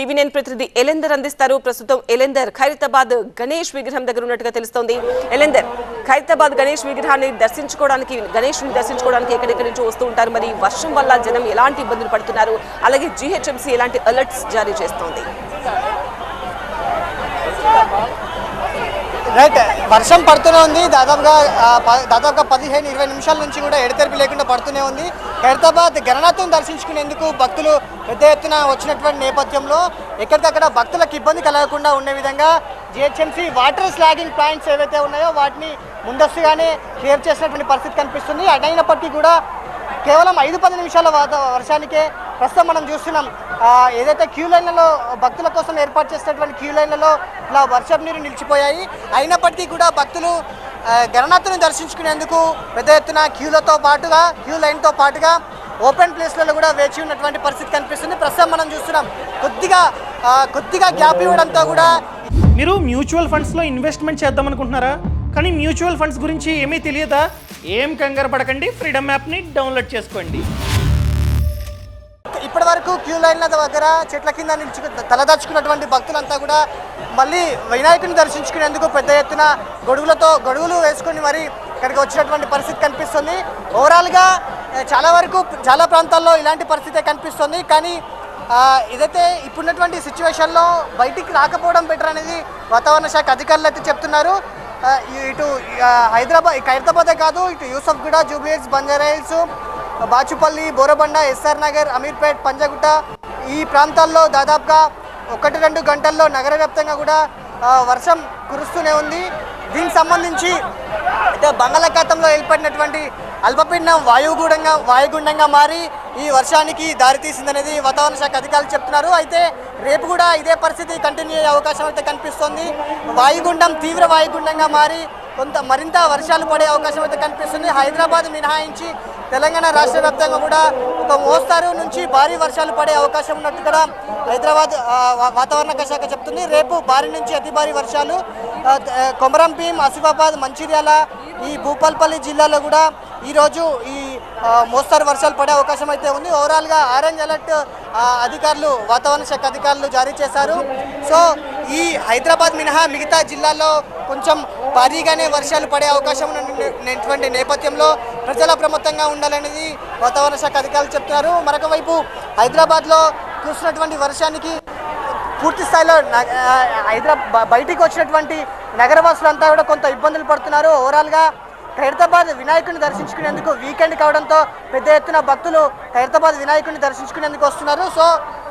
TV nine ప్రతినిధి ఎలెందర్ అందిస్తారు. ప్రస్తుతం ఎలెందర్ ఖైరతాబాద్ గణేష్ విగ్రహం దగ్గర ఉన్నట్టుగా తెలుస్తోంది. ఎలెందర్ ఖైరతాబాద్ గణేష్ విగ్రహాన్ని దర్శించుకోవడానికి గణేష్ని దర్శించుకోవడానికి ఎక్కడెక్కడి నుంచి వస్తూ ఉంటారు మరి వర్షం వల్ల జనం ఎలాంటి ఇబ్బందులు పడుతున్నారు? అలాగే జీహెచ్ఎంసీ ఎలాంటి అలర్ట్స్ జారీ చేస్తోంది? రైట్ వర్షం పడుతూనే ఉంది. దాదాపుగా ప- దాదాపుగా పదిహేను ఇరవై నిమిషాల నుంచి కూడా ఎడతెరిపి లేకుండా పడుతూనే ఉంది. హైదరాబాద్ గణనాథం దర్శించుకునేందుకు భక్తులు పెద్ద ఎత్తున వచ్చినటువంటి నేపథ్యంలో ఎక్కడికక్కడ భక్తులకు ఇబ్బంది కలగకుండా ఉండే విధంగా జిహెచ్ఎంసీ వాటర్ స్లాగింగ్ ప్లాంట్స్ ఏవైతే ఉన్నాయో వాటిని ముందస్తుగానే క్లియర్ చేసినటువంటి పరిస్థితి కనిపిస్తుంది. అదైనప్పటికీ కూడా కేవలం ఐదు పది నిమిషాల వర్షానికే ప్రస్తుతం మనం చూస్తున్నాం. ఏదైతే క్యూ లైన్లలో భక్తుల కోసం ఏర్పాటు చేసినటువంటి క్యూ లైన్లలో ఇలా వర్షం నీరు నిలిచిపోయాయి. అయినప్పటికీ కూడా భక్తులు గణనాథుని దర్శించుకునేందుకు పెద్ద ఎత్తున క్యూలతో పాటుగా క్యూ లైన్తో పాటుగా ఓపెన్ ప్లేస్లలో కూడా వేచి ఉన్నటువంటి పరిస్థితి కనిపిస్తుంది. ప్రస్తుతం మనం చూస్తున్నాం. కొద్దిగా కొద్దిగా గ్యాప్ ఇవ్వడంతో కూడా మీరు మ్యూచువల్ ఫండ్స్లో ఇన్వెస్ట్మెంట్ చేద్దాం అనుకుంటున్నారా కానీ మ్యూచువల్ ఫండ్స్ గురించి ఏమీ తెలియదా? ఏం కంగారు పడకండి ఫ్రీడమ్ యాప్ని డౌన్లోడ్ చేసుకోండి. ఇప్పటి వరకు క్యూ లైన్ల దగ్గర చెట్ల కింద నిలిచి తలదాచుకున్నటువంటి భక్తులంతా కూడా మళ్ళీ వినాయకుని దర్శించుకునేందుకు పెద్ద ఎత్తున గొడుగులతో గొడుగులు వేసుకొని మరి ఇక్కడికి వచ్చినటువంటి పరిస్థితి కనిపిస్తుంది. ఓవరాల్గా చాలా వరకు చాలా ప్రాంతాల్లో ఇలాంటి పరిస్థితే కనిపిస్తుంది. కానీ ఇదైతే ఇప్పుడున్నటువంటి సిచ్యువేషన్లో బయటికి రాకపోవడం బెటర్ అనేది వాతావరణ శాఖ అధికారులు అయితే చెప్తున్నారు. ఇటు హైదరాబాద్ ఖైరతాబాదే కాదు ఇటు యూసఫ్ గూడ జూబ్లీహిల్స్ బంజారాహిల్స్ బాచుపల్లి బోరబండ ఎస్ఆర్ నగర్ అమీర్పేట్ పంజగుట్ట. ఈ ప్రాంతాల్లో దాదాపుగా ఒకటి రెండు గంటల్లో నగర వ్యాప్తంగా కూడా వర్షం కురుస్తూనే ఉంది. దీనికి సంబంధించి బంగాళాఖాతంలో ఏర్పడినటువంటి అల్పపీడనం వాయుగుండంగా వాయుగుండంగా మారి ఈ వర్షానికి దారితీసిందనేది వాతావరణ శాఖ అధికారులు చెప్తున్నారు. అయితే రేపు కూడా ఇదే పరిస్థితి కంటిన్యూ అయ్యే అవకాశం అయితే కనిపిస్తోంది. వాయుగుండం తీవ్ర వాయుగుండంగా మారి కొంత మరింత వర్షాలు పడే అవకాశం అయితే కనిపిస్తుంది. హైదరాబాద్ మినహాయించి తెలంగాణ రాష్ట్ర వ్యాప్తంగా కూడా ఒక మోస్తారు నుంచి భారీ వర్షాలు పడే అవకాశం ఉన్నట్టు కూడా హైదరాబాద్ వాతావరణ శాఖ చెప్తుంది. రేపు భారీ నుంచి అతి భారీ వర్షాలు కొమరంభీం కొమరం భీం ఆసిఫాబాద్ మంచిర్యాల ఈ భూపాల్పల్లి జిల్లాలో కూడా ఈరోజు ఈ మోస్తారు వర్షాలు పడే అవకాశం అయితే ఉంది. ఓవరాల్గా ఆరెంజ్ అలర్ట్ అధికారులు వాతావరణ శాఖ అధికారులు జారీ చేశారు. సో ఈ హైదరాబాద్ మినహా మిగతా జిల్లాల్లో కొంచెం భారీగానే వర్షాలు పడే అవకాశం ఉన్నటువంటి నేపథ్యంలో ప్రజలు అప్రమత్తంగా ఉండాలనేది వాతావరణ శాఖ అధికారులు చెప్తున్నారు. మరొక వైపు హైదరాబాద్లో చూసినటువంటి వర్షానికి పూర్తి స్థాయిలో హైదరాబాద్ బయటికి వచ్చినటువంటి నగరవాసులంతా కూడా కొంత ఇబ్బందులు పడుతున్నారు. ఓవరాల్గా ఖైరతాబాద్ వినాయకుడిని దర్శించుకునేందుకు వీకెండ్ కావడంతో పెద్ద ఎత్తున భక్తులు ఖైరతాబాద్ వినాయకుడిని దర్శించుకునేందుకు వస్తున్నారు. సో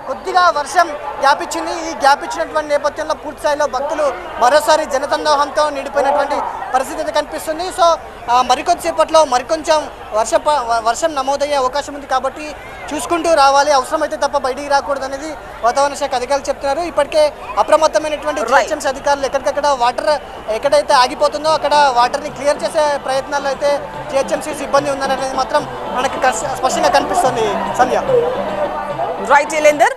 కొద్దిగా వర్షం గ్యాప్ ఇచ్చింది ఈ గ్యాప్ ఇచ్చినటువంటి నేపథ్యంలో పూర్తి స్థాయిలో భక్తులు మరోసారి జనసందోహంతో నిండిపోయినటువంటి పరిస్థితి అయితే కనిపిస్తుంది. సో మరికొద్దిసేపట్లో మరికొంచెం వర్ష వర్షం నమోదయ్యే అవకాశం ఉంది కాబట్టి చూసుకుంటూ రావాలి. అవసరమైతే తప్ప బయటికి రాకూడదు అనేది వాతావరణ శాఖ అధికారులు చెప్తున్నారు. ఇప్పటికే అప్రమత్తమైనటువంటి జిహెచ్ఎంసీ అధికారులు ఎక్కడికక్కడ వాటర్ ఎక్కడైతే ఆగిపోతుందో అక్కడ వాటర్ని క్లియర్ చేసే ప్రయత్నాల్లో అయితే జిహెచ్ఎంసీ సిబ్బంది ఉందనేది మాత్రం మనకి స్పష్టంగా కనిపిస్తుంది. సంధ్య. రైట్ ఎలెందర్